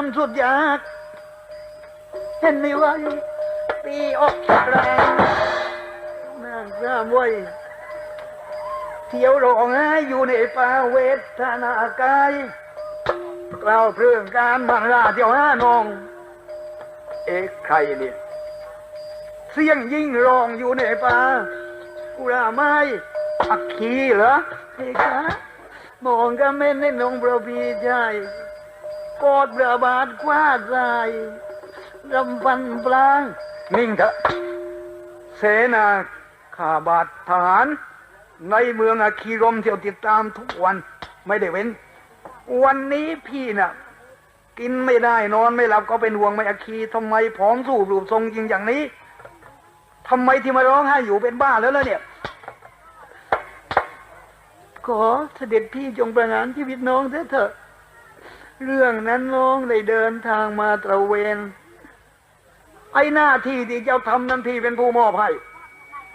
ามสุดยาก เห็นไม่ไหวตีออกแรงนางสามไว้ยเที่ยวร้องไห้อยู่ในป่าเวทนากายกล่าวเพรื่องการมันลาเที่ยวห้านอง เอกใครเนี่ยเสียงยิ่งร้องอยู่ในป่ากุราไม้อักขีเหรอเฮ้คะมองก็เม่นในนงประพีใจ กอดระบาดคว้าใจรำฟันปลางนิ่งเถอะเสนาข้าบาททหาร ในเมืองอาคีรมเที่ยวติดตามทุกวันไม่ได้เว้น วันนี้พี่น่ะ กินไม่ได้นอนไม่หลับก็เป็นห่วงไม่อาคีทำไมผอมสู้รูปทรงจริงอย่างนี้ทำไมที่มาร้องไห้อยู่เป็นบ้าแล้วล่ะเนี่ยขอเสด็จพี่จงประหารชีวิตน้องเถิดเถอะ เรื่องนั้นน้องได้เดินทางมาตระเวน ไอ้หน้าที่ที่เจ้าทำนั้นพี่เป็นผู้มอบให้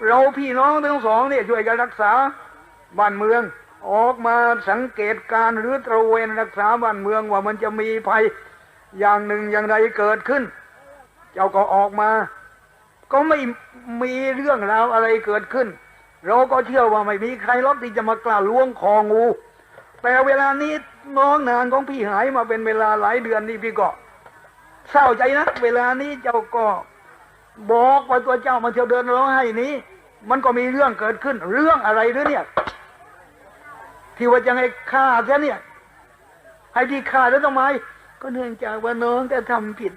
เราพี่น้องทั้งสองเนี่ยช่วยกันรักษาบ้านเมือง ออกมาสังเกตการหรือตระเวนรักษาบ้านเมืองว่ามันจะมีภัยอย่างหนึ่งอย่างใดเกิดขึ้น เจ้าก็ออกมา ก็ไม่มีเรื่องราวอะไรเกิดขึ้น เราก็เชื่อว่าไม่มีใครรบที่จะมากล้าล้วงคองู แต่เวลานี้น้องนางของพี่หายมาเป็นเวลาหลายเดือนนี่พี่ก็เศร้าใจนะเวลานี้เจ้าก็บอกว่าตัวเจ้ามาเที่ยวเดินร้องไห้นี้ มันก็มีเรื่องเกิดขึ้น เรื่องอะไรหรือเนี่ย ที่ว่าจะให้ฆ่าซะเนี่ย ให้พี่ฆ่าแล้วทำไมก็เนื่องจากว่าน้องจะทำผิด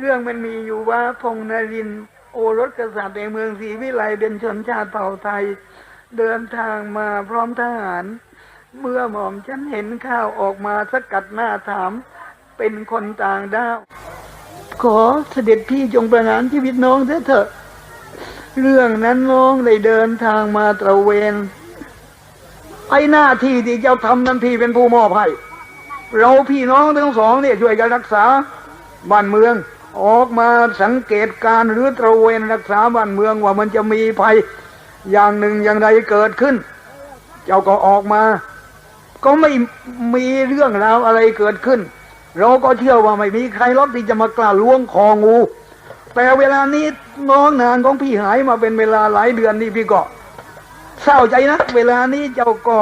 เรื่องมันมีอยู่ว่าพงนรินโอรสกษัตริย์ในเมืองศรีวิไลเป็นชนชาติเผ่าไทย เดินทางมาพร้อมทหาร เมื่อหม่อมฉันเห็นข้าวออกมาสกัดหน้าถาม เป็นคนต่างด้าว ขอเสด็จพี่จงประหารชีวิตน้องเถิดเถอะ เรื่องนั้นน้องได้เดินทางมาตระเวนไอหน้าที่ที่เจ้าทำนั้นพี่เป็นผู้มอบให้เราพี่น้องทั้งสองเนี่ยช่วยกันรักษาบ้านเมือง ออกมาสังเกตการหรือตระเวนรักษาบ้านเมืองว่ามันจะมีภัยอย่างหนึ่งอย่างใดเกิดขึ้น เจ้าก็ออกมา ก็ไม่มีเรื่องราวอะไรเกิดขึ้น เราก็เชื่อว่าไม่มีใครรบที่จะมากล้าล้วงคองู แต่เวลานี้น้องนางของพี่หายมาเป็นเวลาหลายเดือนนี่พี่ก็เศร้าใจนะเวลานี้เจ้าก็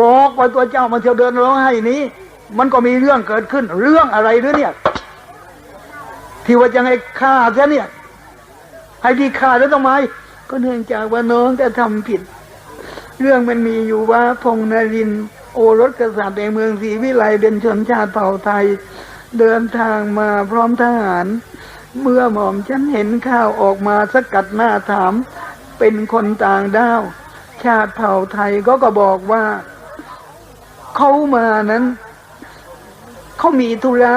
บอกว่าตัวเจ้ามาเที่ยวเดินร้องไห้นี้ มันก็มีเรื่องเกิดขึ้น เรื่องอะไรหรือเนี่ย ที่ว่าจะให้ฆ่าซะเนี่ยให้พี่ฆ่าแล้วทำไม ก็เนื่องจากว่าน้องจะทำผิด เรื่องมันมีอยู่ว่าพงนรินโอรสกษัตริย์ในเมืองศรีวิไลเป็นชนชาติเผ่าไทย เดินทางมาพร้อมทหาร เมื่อหม่อมฉันเห็นข้าวออกมาสกัดหน้าถาม เป็นคนต่างด้าว ชาติเผ่าไทยก็ก็บอกว่าเขามานั้นเขามีธุระ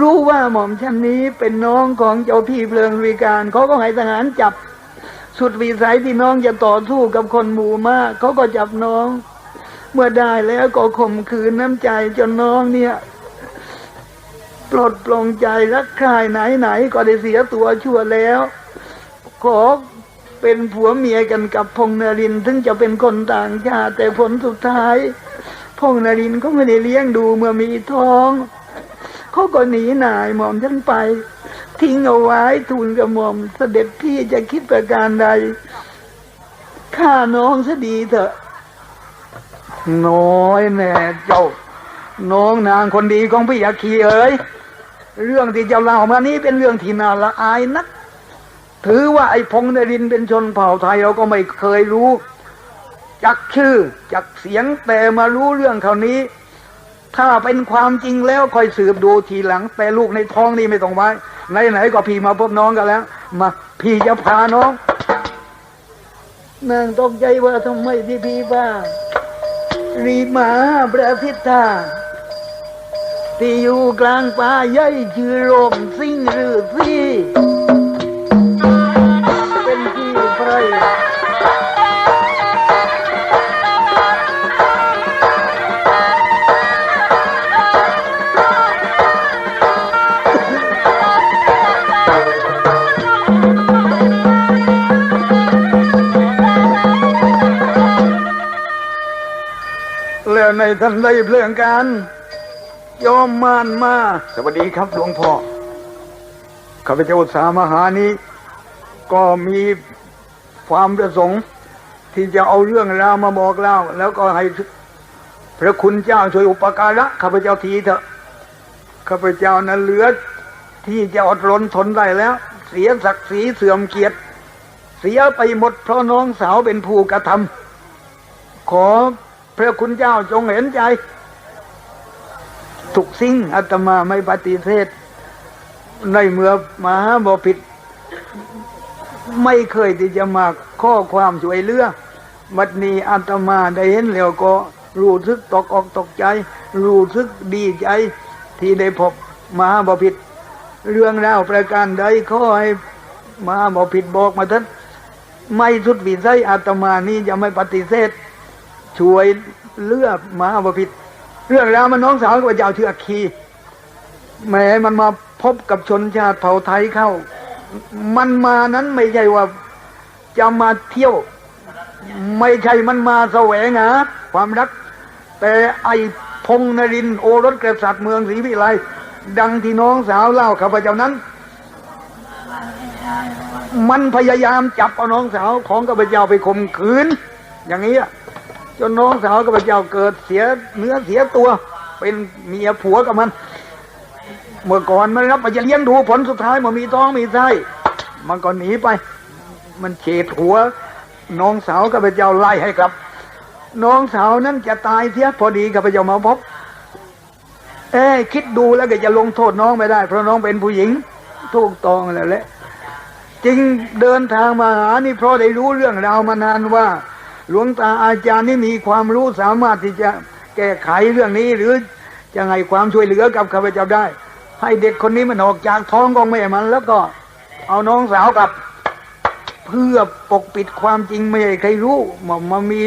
รู้ว่าหม่อมชันนี้เป็นน้องของเจ้าพี่เพลิงวิการเขาก็ให้ทหารจับ สุดวิสัยที่น้องจะต่อสู้กับคนหมู่มากเขาก็จับน้อง เมื่อได้แล้วก็ข่มขืนน้ำใจจนน้องเนี่ย ปลดปลงใจรักใครไหนไหนๆก็ได้เสียตัวชั่วแล้ว ขอเป็นผัวเมียกันกับพงนรินทร์ถึงจะเป็นคนต่างชาติแต่ผลสุดท้าย พงนรินก็ไม่ได้เลี้ยงดูเมื่อมีท้องเขาก็หนีหน่ายหมอมฉันไป ทิ้งเอาไว้ทูลกระหม่อม เสด็จพี่จะคิดประการใดฆ่าน้องซะดีเถอะน้อยแน่เจ้า น้องนางคนดีของพี่อาคีเอ๋ยเรื่องที่เจ้าเล่ามานี้เป็นเรื่องที่น่าละอายนัก ถือว่าไอ้พงษ์นรินเป็นชนเผ่าไทยเราก็ไม่เคยรู้ จักชื่อ จักเสียงแต่มารู้เรื่องเขาวนี้ ถ้าเป็นความจริงแล้วคอยสืบดูทีหลัง แต่ลูกในท้องนี่ไม่ต้องไว้ ไหนๆก็พี่มาพบน้องกันแล้ว มาพี่จะพาน้องนางตกใจว่าทำไมที่พี่บ้ารีมาประสิตธาที่อยู่กลางป่าใหญ่ชื่อลมสิงหรือซีเป็นที่ไพร แล้วในทันใดเพลิงการยอมมานมา สวัสดีครับหลวงพ่อข้าพเจ้าสามหานี้ ก็มีความประสงค์ ที่จะเอาเรื่องราวมาบอกเล่า แล้วก็ให้พระคุณเจ้าช่วยอุปการะข้าพเจ้าทีเถอะข้าพเจ้านั้นเหลือที่จะอดรนทนได้แล้ว เสียศักดิ์ศรีเสื่อมเกียรติ เสียไปหมดเพราะน้องสาวเป็นผู้กระทำขอ พระคุณเจ้าจงเห็นใจ ทุกสิ่งอาตมาไม่ปฏิเสธ ในเมื่อมาบพิษไม่เคยที่จะมาข้อความช่วยเหลือบัดนี้อาตมาได้เห็นแล้วก็รู้สึกตกอกตกใจ รู้สึกดีใจ ที่ได้พบมาบพิษเรื่องราวประการใดขอให้มาบพิษบอกมาเถิดไม่สุดวิสัยอาตมานี้จะไม่ปฏิเสธ ช่วยเลือกมหาบพิษเรื่องราวมันน้องสาวกับเจ้าเชือกคีแม้มันมาพบกับชนชาติเผ่าไทยเข้า มันมานั้นไม่ใช่ว่าจะมาเที่ยว ไม่ใช่มันมาแสวงหาความรัก แต่ไอพงนรินโอรสกษัตริย์เมืองศรีวิไลดังที่น้องสาวเล่าข้าพเจ้านั้น มันพยายามจับเอาน้องสาวของข้าพเจ้าไปข่มขืน อย่างนี้ จนน้องสาวข้าพเจ้าเกิดเสียเนื้อเสียตัว เป็นเมียผัวกับมัน เมื่อก่อนมันรับไปจะเลี้ยงดูผลสุดท้ายมันมีท้องมีไส้มันก็หนีไป มันเฉดหัว น้องสาวข้าพเจ้าไล่ให้กลับ น้องสาวนั้นจะตายเสียพอดีข้าพเจ้ามาพบเอ้คิดดูแล้วก็จะลงโทษน้องไม่ได้ เพราะน้องเป็นผู้หญิงถูกต้องแล้วแหละจึงเดินทางมาหานี่เพราะได้รู้เรื่องราวมานานว่า หลวงตาอาจารย์นี่มีความรู้สามารถที่จะแก้ไขเรื่องนี้หรือจะให้ความช่วยเหลือกับข้าพเจ้าได้ ให้เด็กคนนี้มันออกจากท้องของแม่มัน แล้วก็เอาน้องสาวกลับ เพื่อปกปิดความจริงไม่ให้ใครรู้ว่ามันมี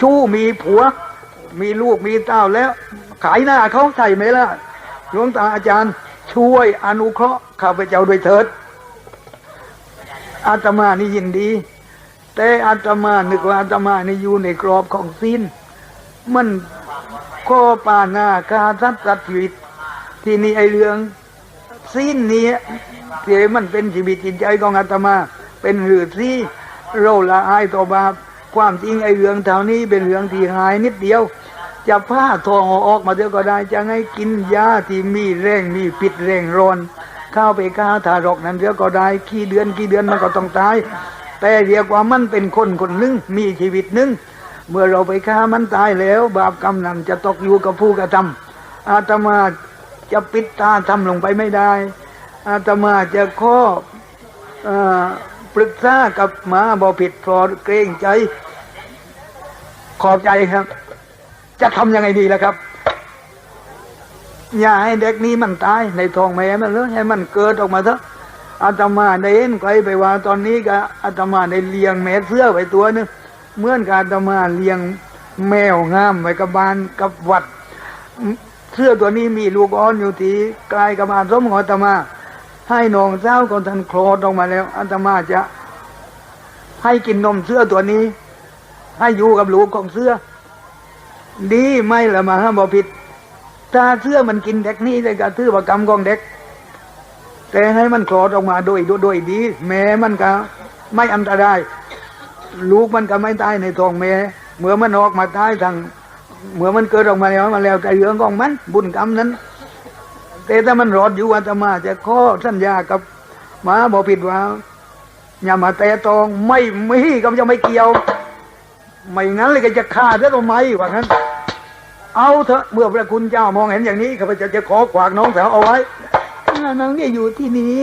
ชู้มีผัว มีลูกมีเต้าแล้ว ขายหน้าเขาใส่ไหมล่ะหลวงตาอาจารย์ช่วยอนุเคราะห์ข้าพเจ้าด้วยเถิดอาตมานี่ยินดี แต่อาตมานึกว่าอาตมานี่อยู่ในกรอบของศีลมันข้อปานาคาทัตตัดชีวิต ที่นี่ไอเรื่องศีลนี้ที่มันเป็นชีวิตจิตใจของอาตมา เป็นหรือที่เราละอายต่อบาปความจริงไอเรื่องเท่านี้เป็นเรื่องที่หายนิดเดียว จะผ้าทองอออกมาเดียวก็ได้จะให้กินยาที่มีแรงมีปิดแรงร้อนข้าไปฆ่าทารกนั้นเดียวก็ได้กี่เดือนกี่เดือนมันก็ต้องตาย แต่เรียกว่ามันเป็นคนคนหนึ่งมีชีวิตหนึ่งเมื่อเราไปฆ่ามันตายแล้ว บาปกรรมนั้นจะตกอยู่กับผู้กระทำอาตมาจะปิดตาทำลงไปไม่ได้ อาตมาจะข้ออปรึกษากับหมาบอผิดพอเกรงใจ ขอบใจครับ จะทำยังไงดีล่ะครับ อย่าให้เด็กนี้มันตายในท้องแม่มันเลยให้มันเกิดออกมาเถอะ อาตมาได้เห็นใครไปว่า ตอนนี้ก็อาตมาได้เลี้ยงแม่เสื้อไว้ตัวหนึงเหมื่อนกับอาตมาเลี้ยงแมวงามไว้กับบ้านกับวัด เสื้อตัวนี้มีลูกอ่อนอยู่ที่กลายกับอาสมของอาตมา ให้น้องเจ้าของท่านโคลอดออกมาแล้วอาตมาจะ ให้กินนมเสื้อตัวนี้ ให้อยู่กับลูกของเสื้อ ดีไหมล่ะมาฮะบอผิด ถ้าเสื้อมันกินเด็กนี่เลยก็ถือว่ากรรมของเด็ก แต่ให้มันคลอดออกมาโดยโดยดี แม่มันก็ไม่อันตราย ลูกมันก็ไม่ตายในท้องแม่เมื่อมันออกมาตายทางเมื่อมันเกิดออกมาแล้วมาแล้วแต่เรื่องของมันบุญกรรมนั้น แต่ถ้ามันรอดอยู่อาตมาจะข้อสัญญากับมาบอกผิดว่าอย่ามาแต่ตองไม่ไมีก็จะไม่เกี่ยว ไม่งั้นเลยก็จะฆ่าซะทำไมว่างั้น เอาเถอะเมื่อพระคุณเจ้ามองเห็นอย่างนี้ข้าพเจ้าจะขอขวากน้องสาวเอาไว้ ถ้าน้องเนี่อยู่ที่นี้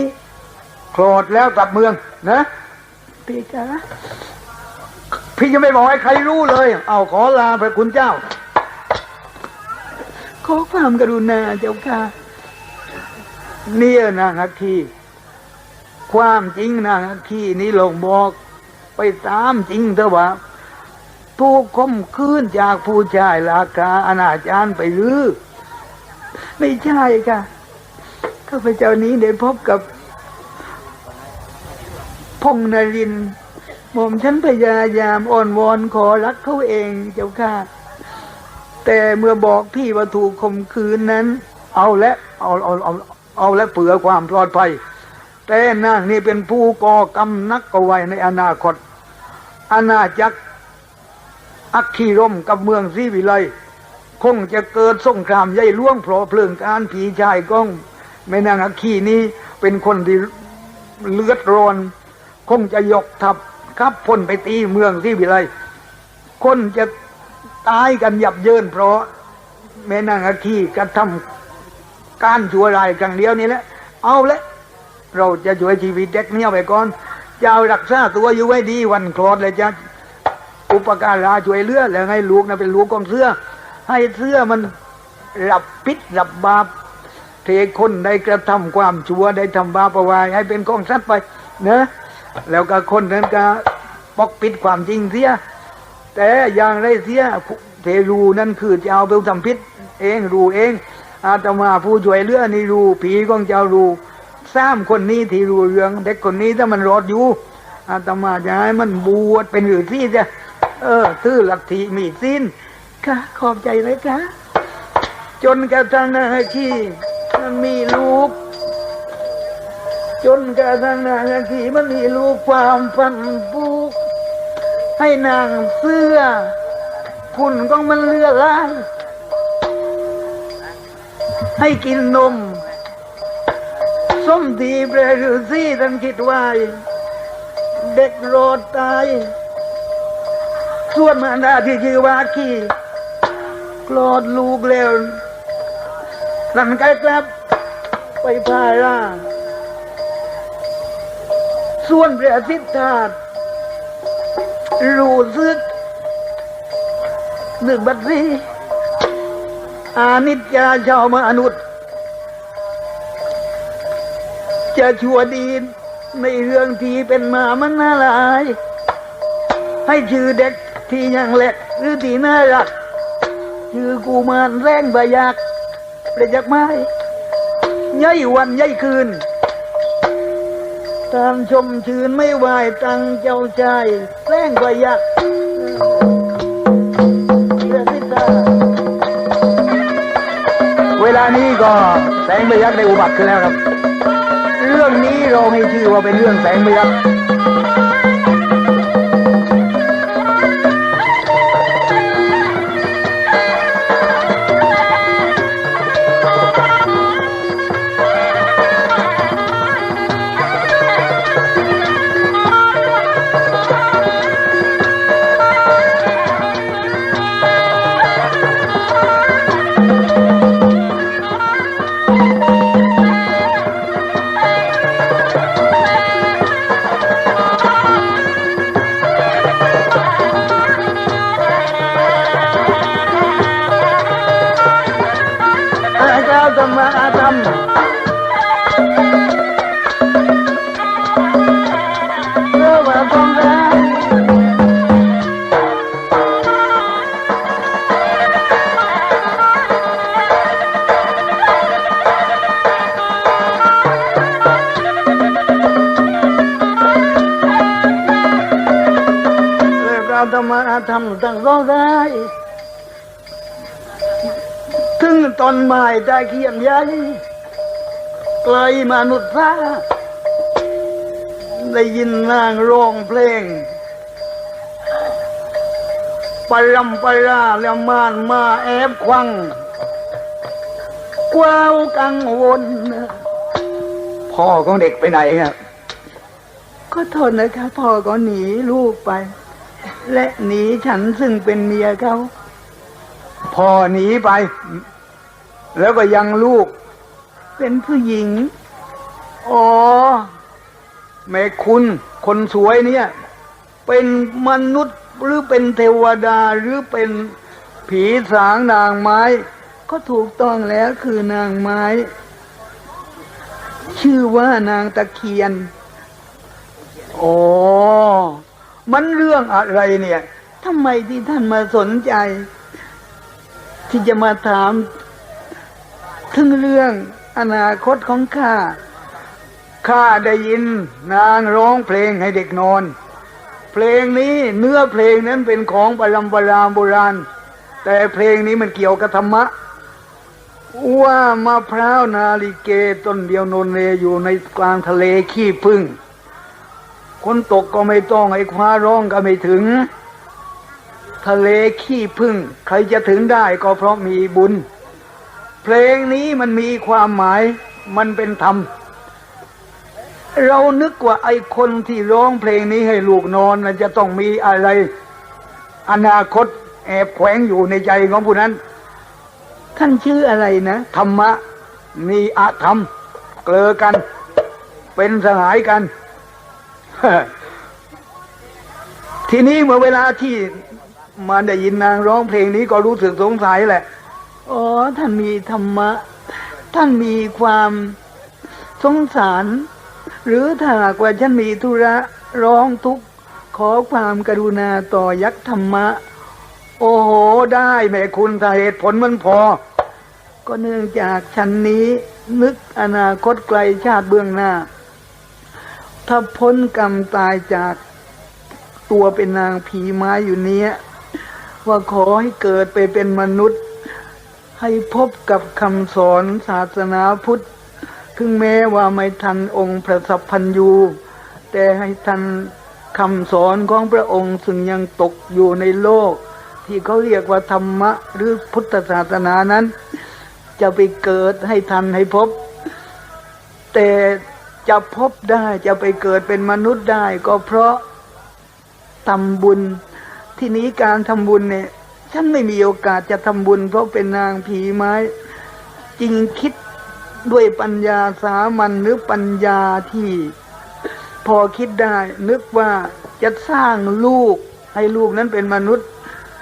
คลอดแล้วกลับเมือง นะพี่จ๋าพี่จะไม่บอกให้ใครรู้เลย เอาขอลาพระคุณเจ้า ขอความกรุณาเจ้าค่ะเนี่ยนางอัคคีความจริงนางอัคคีนี้ลงบอก ไปตามจริงเถอะว่าถูกคมคืนจากผู้ชายราคาอนาจารไปหรือ ไม่ใช่ค่ะ ข้าพเจ้านี้ได้พบกับพงนรินหม่อมฉันพยายามอ่อนวอนขอรักเขาเองเจ้าค่ะ แต่เมื่อบอกพี่ว่าถูกข่มขืนนั้น เอาและเอาเอาเอาเอาและเผื่อความปลอดภัย แต่นางนี่เป็นผู้ก่อกรรมนักกไว้ในอนาคต อาณาจักรอัคคีร่มกับเมืองศรีวิไลคงจะเกิดสงครามใหญ่ล่วงเพราะเพลิงการผีชายก้อง แม่นางอัคคีนี้เป็นคนที่เลือดร้อน คงจะยกทัพขับพ้นไปตีเมืองศรีวิไลคนจะตายกันหยับเยินเพราะแม่นางอัคคีกระทำการชั่วร้ายครั้งเดียวนี้แหละ เอาละเราจะช่วยชีวิตเด็กเนี่ยไปก่อนจะเอารักษาตัวอยู่ไว้ดีวันคลอดเลยจะอุปการาช่วยเลือแล้วให้ลูกนะเป็นลูกของเสื้อ ให้เสื้อมันรับพิษรับบาป เทคนได้กระทำความชั่วได้ทำบาปเอาไว้ให้เป็นกองสัตว์ไปเนะแล้วก็คนนั้นก็ปกปิดความจริงเสีย แต่อย่างไรเสียเทรูนั่นคือจะเอาไปทำพิษเองรูเอง อาตมาผู้ช่วยเลือนี่รูผีของเจ้ารู้สามคนนี้ที่รูเรื่องเด็กคนนี้ถ้ามันรอดอยู่ อาตมาจะให้มันบวชเป็นหรือที่จะเออซื้อหลักฐิมีสิ้นค่ะขอบใจเลยค่ะจนกระทั่งนาคี มันมีลูก จนกระทั่งนาคีมันมีลูกความฟันปุกให้นางเสื้อคุณต้องมันเลือล้างให้กินนม ส้มทีเปรหรือซี่ท่านคิดว่าเด็กโรดตาย ส่วนมารดาที่ชื่อว่าขี้กลอดลูกแล้ว รันไกลครับไปพาร่าส่วนเปรสิทธาตรู้สึกนึกบัดนี้อานิจจาชาวมนุษย์ จะชั่วดีในเรื่องที่เป็นมามันน่าลาย ให้ชื่อเด็กที่ยังเล็กหรือที่น่ารัก ชื่อกูมานแรงบายัก ประยักไม้ย่อยวันย่อยคืน ตามชมชื่นไม่ไหวตังเจ้าใจแรงบายักเวลานี้ก็แสงบายักได้อุบัติขึ้นแล้วครับ เรื่องนี้เราให้ชื่อว่าเป็นเรื่องแสงเมืองพ ธรรมอาธรรมตั้งร้องได้ ถึงตอนไม้ได้เขียนใหญ่ไกลมนุษย์ฟ้าได้ยินนางร้องเพลงปรำปราแล้วมานมาแอบควังกว้าวกังวลพ่อของเด็กไปไหนครับ ก็ทนนะคะพ่อก็หนีลูกไป และหนีฉันซึ่งเป็นเมียเขาพ่อหนีไป แล้วก็ยังลูก เป็นผู้หญิง อ๋อ แม่คุณคนสวยเนี่ย เป็นมนุษย์หรือเป็นเทวดาหรือเป็นผีสางนางไม้ ก็ถูกต้องแล้วคือนางไม้ ชื่อว่านางตะเคียน อ๋อ มันเรื่องอะไรเนี่ยทำไมที่ท่านมาสนใจ ที่จะมาถาม ถึงเรื่องอนาคตของข้าข้าได้ยินนางร้องเพลงให้เด็กนอน เพลงนี้เนื้อเพลงนั้นเป็นของปรำปราโบราณ แต่เพลงนี้มันเกี่ยวกับธรรมะว่ามะพร้าวนาลิเกต้นเดียวโนนเนอยู่ในกลางทะเลขี้พึ่ง คนตกก็ไม่ต้องไอ้คว้าร้องก็ไม่ถึง ทะเลขี้พึ่ง ใครจะถึงได้ก็เพราะมีบุญ เพลงนี้มันมีความหมายมันเป็นธรรม เรานึกว่าไอ้คนที่ร้องเพลงนี้ให้ลูกนอนนะจะต้องมีอะไร อนาคตแอบแขวงอยู่ในใจของผู้นั้น ท่านชื่ออะไรนะ ธรรมะ มีอาธรรม เกลอกัน เป็นสหายกัน ทีนี้เมื่อเวลาที่มาได้ยินนางร้องเพลงนี้ก็รู้สึกสงสัยแหละ อ๋อ ท่านมีธรรมะ ท่านมีความสงสาร หรือถ้าหากว่าฉันมีธุระร้องทุกข์ขอความกรุณาต่อยักษ์ธรรมะ โอ้โห ได้แม่คุณถ้าเหตุผลมันพอ ก็เนื่องจากฉันนี้นึกอนาคตไกลชาติเบื้องหน้า ถ้าพ้นกรรมตายจากตัวเป็นนางผีไม้อยู่เนี้ย ว่าขอให้เกิดไปเป็นมนุษย์ ให้พบกับคำสอนศาสนาพุทธ ถึงแม้ว่าไม่ทันองค์พระสัพพันยู แต่ให้ทันคำสอนของพระองค์ซึ่งยังตกอยู่ในโลก ที่เขาเรียกว่าธรรมะ หรือพุทธศาสนานั้น จะไปเกิดให้ทันให้พบ แต่ จะพบได้จะไปเกิดเป็นมนุษย์ได้ ก็เพราะทำบุญ ที่นี้การทำบุญเนี่ย ฉันไม่มีโอกาสจะทำบุญ เพราะเป็นนางผีไม้ จริงคิดด้วยปัญญาสามัญหรือปัญญาที่ พอคิดได้ นึกว่าจะสร้างลูก ให้ลูกนั้นเป็นมนุษย์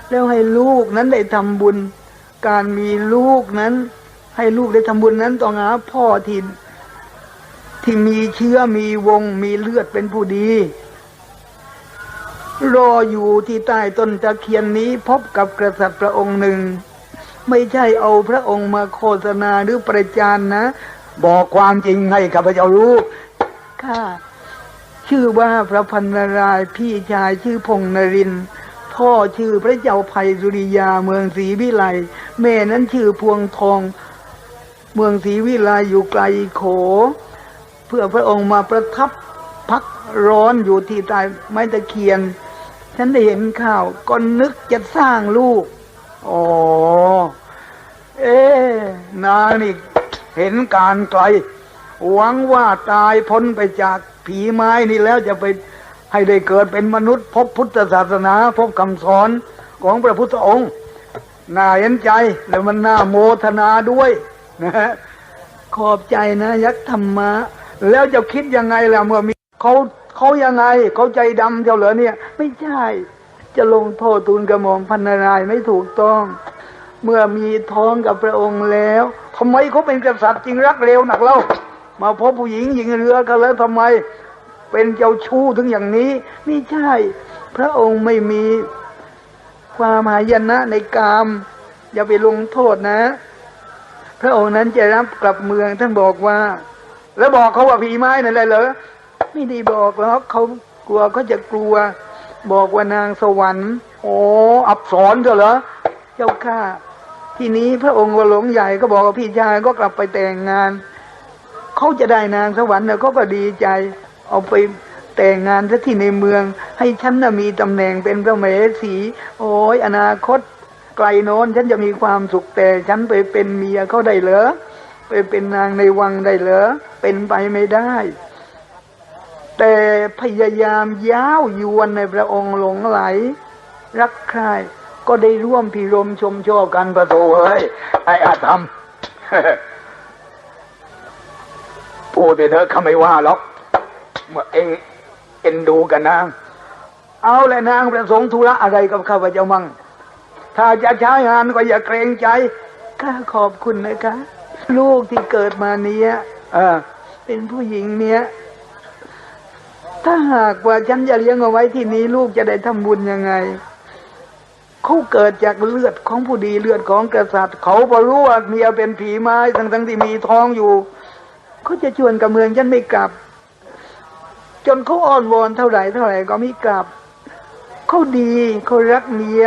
แล้วให้ลูกนั้นได้ทำบุญ การมีลูกนั้น ให้ลูกได้ทำบุญนั้นต้องหาพ่อที่ ที่มีเชื้อมีวงมีเลือดเป็นผู้ดี รออยู่ที่ใต้ต้นตะเคียนนี้พบกับกษัตริย์พระองค์หนึ่ง ไม่ใช่เอาพระองค์มาโฆษณาหรือประจานนะ บอกความจริงให้ข้าพเจ้ารู้ค่ะชื่อว่าพระพันนารายณ์พี่ชายชื่อพงษ์นรินทร์พ่อชื่อพระเจ้าภัยสุริยาเมืองศรีวิไลแม่นั้นชื่อพวงทอง เมืองศรีวิไลอยู่ไกลโข เพื่อพระองค์มาประทับพักร้อนอยู่ที่ใต้ไม้ตะเคียน ฉันได้เห็นข่าวก็นึกจะสร้างลูก อ๋อ เอ๊นานี่เห็นการไกล หวังว่าตายพ้นไปจากผีไม้นี่แล้วจะไปให้ได้เกิดเป็นมนุษย์ พบพุทธศาสนา พบคำสอนของพระพุทธองค์น่าเห็นใจแล้วมันน่าโมทนาด้วยนะฮะขอบใจนะยักษ์ธรรมะ แล้วจะคิดยังไงล่ะเมื่อมีเขาเขายังไงเขาใจดำเจ้าเหรอเนี่ย ไม่ใช่ จะลงโทษทูลกระหม่อมพันนายไม่ถูกต้อง เมื่อมีท้องกับพระองค์แล้วทำไมเขาเป็นกษัตริย์จริงรักเร็วหนักเล่ามาพบผู้หญิงหญิงเรือกันแล้วทำไม เป็นเจ้าชู้ถึงอย่างนี้ไม่ใช่ พระองค์ไม่มีความหายนะในกาม อย่าไปลงโทษนะ พระองค์นั้นจะรับกลับเมืองท่านบอกว่า แล้วบอกเขาว่าผีไม้นั่นแหละเหรอไม่ได้บอกหรอกเขากลัวเขาจะกลัว บอกว่านางสวรรค์ โอ้อับสรเถอะเหรอเจ้าข้าทีนี้พระองค์วหลงใหญ่ก็บอกว่าพี่ชายก็กลับไปแต่งงานเขาจะได้นางสวรรค์เนี่ยเขาก็ดีใจ เอาไปแต่งงานซะที่ในเมือง ให้ฉันน่ะมีตำแหน่งเป็นพระมเหสี โอ้ยอนาคตไกลโน้นฉันจะมีความสุขแต่ฉันไปเป็นเมียเขาได้เหรอ ไปเป็นนางในวังได้เหรอ เป็นไปไม่ได้ แต่พยายามย้าวยวนในพระองค์หลงไหล รักใครก็ได้ร่วมพิรมชมชอบกันประโถเอ้ย ไอ้อาธรรมพูดไปเถอะเขาไม่ว่าหรอกเมื่อเองเอ็นดูกันนาง เอาแหละนางประสงค์ธุระอะไรกับข้าพเจ้ามั่งถ้าจะใช้งานก็อย่าเกรงใจข้าขอบคุณนะคะ ลูกที่เกิดมาเนี้ยเออเป็นผู้หญิงเนี้ยถ้าหากว่าฉันจะเลี้ยงเอาไว้ที่นี้ลูกจะได้ทำบุญยังไงเขาเกิดจากเลือดของผู้ดีเลือดของกษัตริย์ เขาพอรู้ว่าเมียเป็นผีไม้ทั้งทั้งๆที่มีท้องอยู่เขาจะชวนกับเมืองฉันไม่กลับ จนเขาอ้อนวอนเท่าไหร่เท่าไหร่ก็ไม่กลับเขาดีเขารักเมีย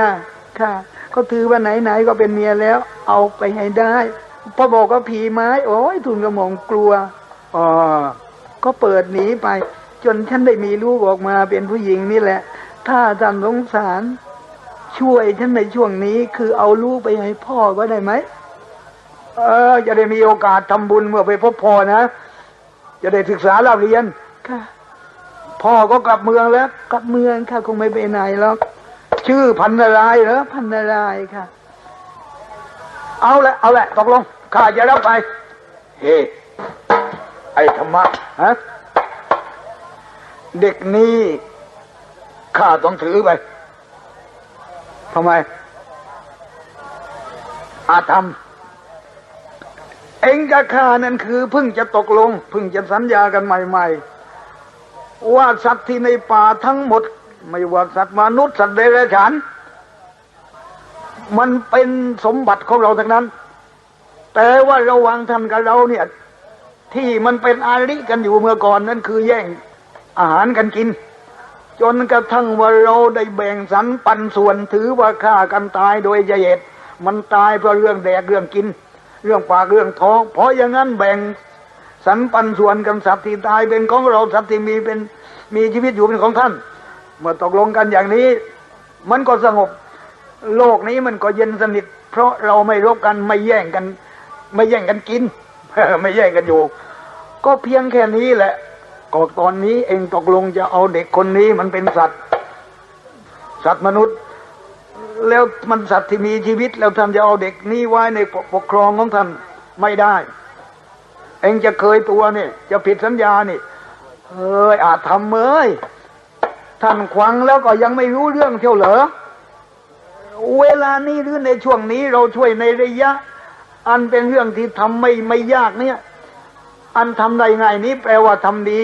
ค่ะก็ถือว่าไหนๆก็เป็นเมียแล้ว เอาไปให้ได้ พอบอกว่าผีไม้ โอ้ยทุนกระหม่อมกลัวอ๋อก็เปิดหนีไป จนฉันได้มีลูกออกมาเป็นผู้หญิงนี่แหละ ถ้าท่านสงสาร ช่วยฉันในช่วงนี้ คือเอาลูกไปให้พ่อก็ได้ไหมเออ จะได้มีโอกาสทำบุญเมื่อไปพบพ่อนะ จะได้ศึกษาเล่าเรียนค่ะพ่อก็กลับเมืองแล้ว กลับเมืองค่ะคงไม่ไปไหนหรอกชื่อพันนารายณ์เหรอพันนารายณ์ค่ะ เอาละเอาละตกลงข้าจะรับไป เฮ้ไอ้ธรรมะฮะเด็กนี่ข้าต้องถือไปทำไม อาธรรม เองกับข้านั่นคือเพิ่งจะตกลงเพิ่งจะสัญญากันใหม่ๆ ว่าสัตว์ที่ในป่าทั้งหมด ไม่ว่าสัตว์มนุษย์สัตว์เดรัจฉาน มันเป็นสมบัติของเราทั้งนั้น แต่ว่าระว่างท่านกับเราเนี่ย ที่มันเป็นอาริกันอยู่เมื่อก่อนนั่นคือแย่งอาหารกันกิน จนกระทั่งว่าเราได้แบ่งสรรปันส่วนถือว่าฆ่ากันตายโดยเหตุมันตายเพราะเรื่องแดกเรื่องกิน เรื่องปากเรื่องท้อง เพราะอย่างนั้นแบ่งสรรปันส่วนกันสัตว์ที่ตายเป็นของเราสัตว์ที่มีเป็นมีชีวิตอยู่เป็นของท่าน เมื่อตกลงกันอย่างนี้ มันก็สงบ โลกนี้มันก็เย็นสนิท เพราะเราไม่รบกันไม่แย่งกัน ไม่แย่งกันกินไม่แย่งกันอยู่ ก็เพียงแค่นี้แหละก็ตอนนี้เองตกลงจะเอาเด็กคนนี้มันเป็นสัตว์ สัตว์มนุษย์ แล้วมันสัตว์ที่มีชีวิตแล้วท่านจะเอาเด็กนี้ไว้ในปกครองของท่านไม่ได้ เองจะเคยตัวนี่จะผิดสัญญานี่เอ้ยอาจทำเอ้ยท่านควังแล้วก็ยังไม่รู้เรื่องเที่ยวเหรอ เวลานี้หรือในช่วงนี้เราช่วยในระยะ อันเป็นเรื่องที่ทำไม่ไม่ยากเนี่ย อันทำได้ง่ายนี้แปลว่าทำดี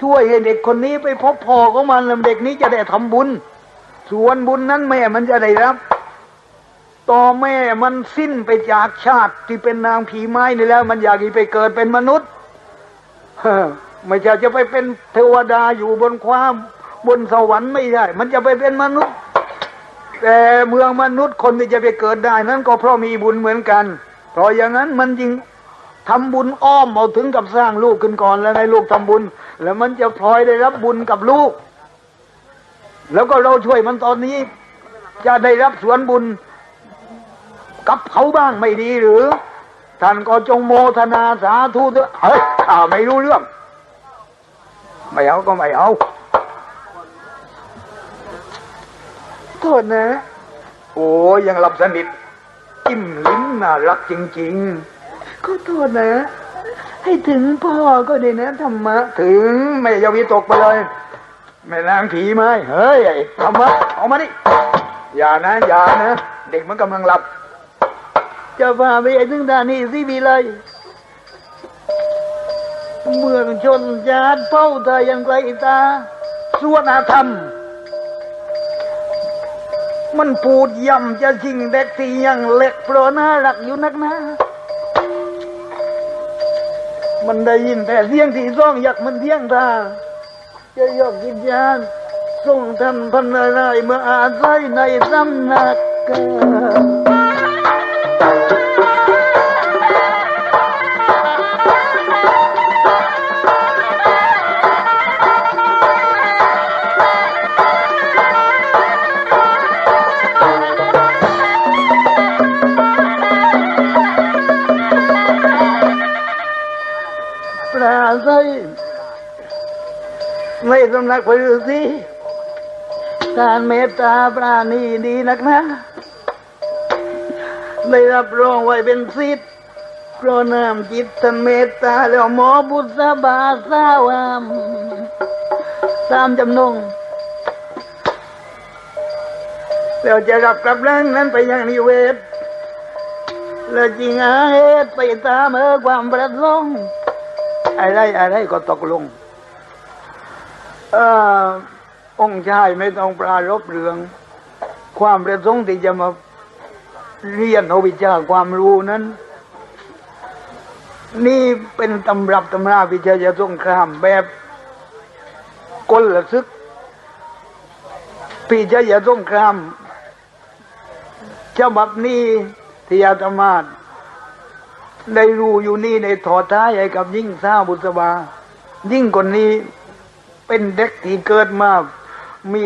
ช่วยให้เด็กคนนี้ไปพบพ่อของมันเด็กนี้จะได้ทำบุญ ส่วนบุญนั้นแม่มันจะได้รับ ต่อแม่มันสิ้นไปจากชาติที่เป็นนางผีไม้นี่แล้ว มันอยากไปเกิดเป็นมนุษย์เฮ้อไม่ใช่จะไปเป็นเทวดาอยู่บนความบนสวรรค์ไม่ได้ มันจะไปเป็นมนุษย์ แต่เมืองมนุษย์คนที่จะไปเกิดได้นั้นก็เพราะมีบุญเหมือนกัน เพราะอย่างนั้นมันจึงทำบุญอ้อมเอาถึงกับสร้างลูกขึ้นก่อนแล้วให้ลูกทำบุญ แล้วมันจะพลอยได้รับบุญกับลูก แล้วก็เราช่วยมันตอนนี้ จะได้รับส่วนบุญกับเขาบ้างไม่ดีหรือ ท่านก็จงโมทนาสาธุด้วยเฮ้ยข้าไม่รู้เรื่อง ไม่เอาก็ไม่เอา โทษนะ โอ้ยังหลับสนิทจิ้มลิ้นน่ารักจริงๆก็โทษนะ ให้ถึงพ่อก็ได้นะธรรมะ ถึงไม่อยาวิตกไปเลย แม่นางผีไหมเฮ้ยไอ้ธรรมะออกมาดิอย่านะอย่านะ เด็กมันกำลังหลับ จะพาไปไอ้ถึงด้านนี้สิบีเลยเมืองชนญาติเฝ้าเธอยังไกลตาสวนาธรรม มันปูดย่ำจะยิงเด็กที่ยังเล็กโปรน่ารักอยู่นักนะ มันได้ยินแต่เสียงที่ร้องอยากมันเที่ยงตาจะยกวิญญาณส่งท่านพันอะไรายเมื่ออาศัยในสำนักเกิด สำนักพฤาษีการเมตตาปราณีดีนักนะ ได้รับรองไว้เป็นสิทธิ์เพราะน้ำจิตท่านเมตตาแล้วหมอบุษบาสาวามตามจำนงแล้วจะรับกลับแรงนั้นไปยังนิเวศ แล้วจริงอาเหตุไปตามเออความประสงค์อะไรอะไรก็ตกลง เออองค์ชายไม่ต้องปรารบเรื่อง ความประสงค์ที่จะมาเรียนอวิชาความรู้นั้น นี่เป็นตำรับตำราวิชายะสงครามแบบกลศึกปีชาย่าสงครามฉบับนี้ที่อาตมาได้รู้อยู่นี่ในถอดท้ายไอ้กับยิ่งซาบุษบา ยิ่งกว่านี้ เป็นเด็กที่เกิดมามี